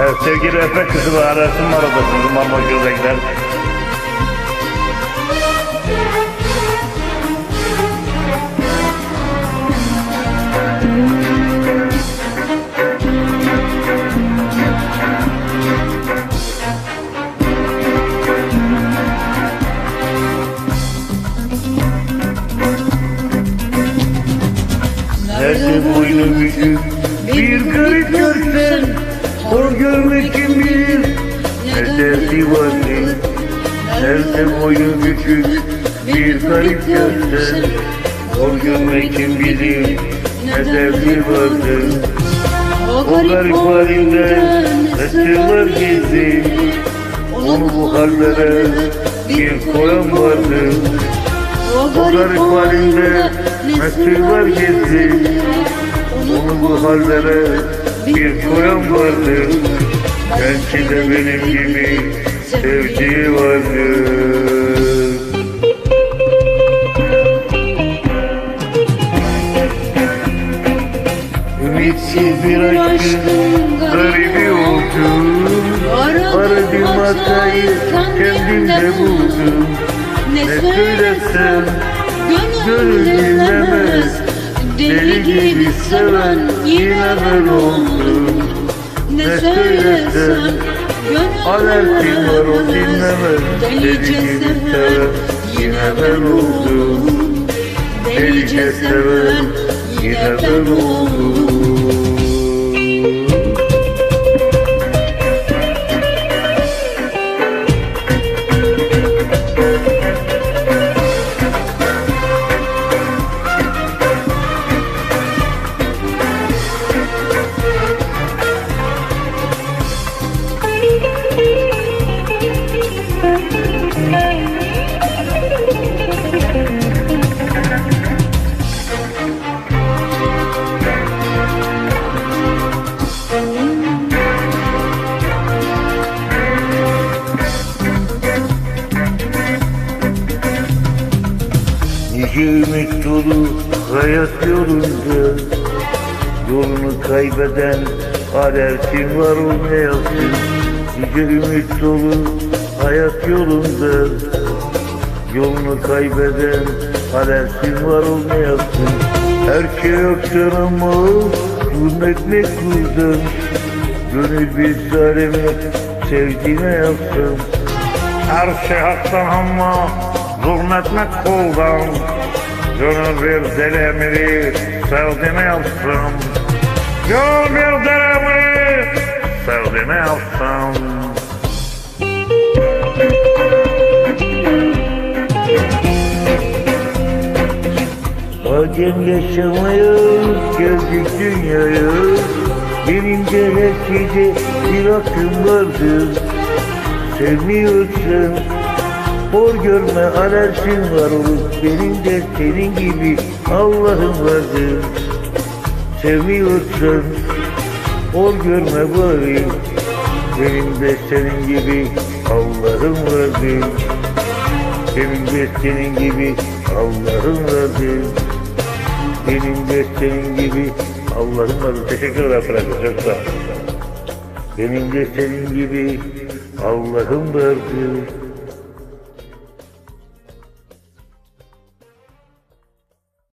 Evet, sevgili Efe kızı ve arasın var odasında Mama Göbekler. Nerede boynu bükük bir garip görsen boynu bükük bir garip görsen Hor görmek kim bilir ne derdi vardır. O garip halinde nesiller gezdi Onu bu hallere bir koyan vardır. O garip halinde nesiller gezdi Onu bu hallere bir koyan vardı Belki de benim gibi sevdiği vardı Ümitsiz bir aşkın garibi oldum Aradım hatayı kendimde buldum Ne söylesem gönül dinlemez Deli gibi seven yine ben oldum. Ne söylesem Alertim var o dinlemez Deli gibi seven yine ben oldum. Delice seven yine ben oldum Nice ümit dolu hayat yolunda. Yolunu kaybeden alertin var o ne yapsın Nice ümit dolu hayat yolunda. Yolunu kaybeden alertin var o ne yapsın Her şey yoktur ama zulmetmek kurdan Gönül bir zalimi sevdiğine yapsın her şey haktan ama zulmetmek kuldan Gönül bir deli emri sevdiğine yapsın Gönül bir deli emri sevdiğine yapsın Madem yaşamayız geldik dünyaya Benim de her şeyde bir hakkım vardır Sevmiyorsan hor görme alerjin var olur Benim de senin gibi Allah'ım vardır Sevmiyorsan hor görme bari Benim de senin gibi Allah'ım vardır Benim de senin gibi Allah'ım vardır Benim de senin gibi Allah'ım vardır Teşekkürler arkadaşlar. Çok sağ olun. Benim de senin gibi Allah'ım vardır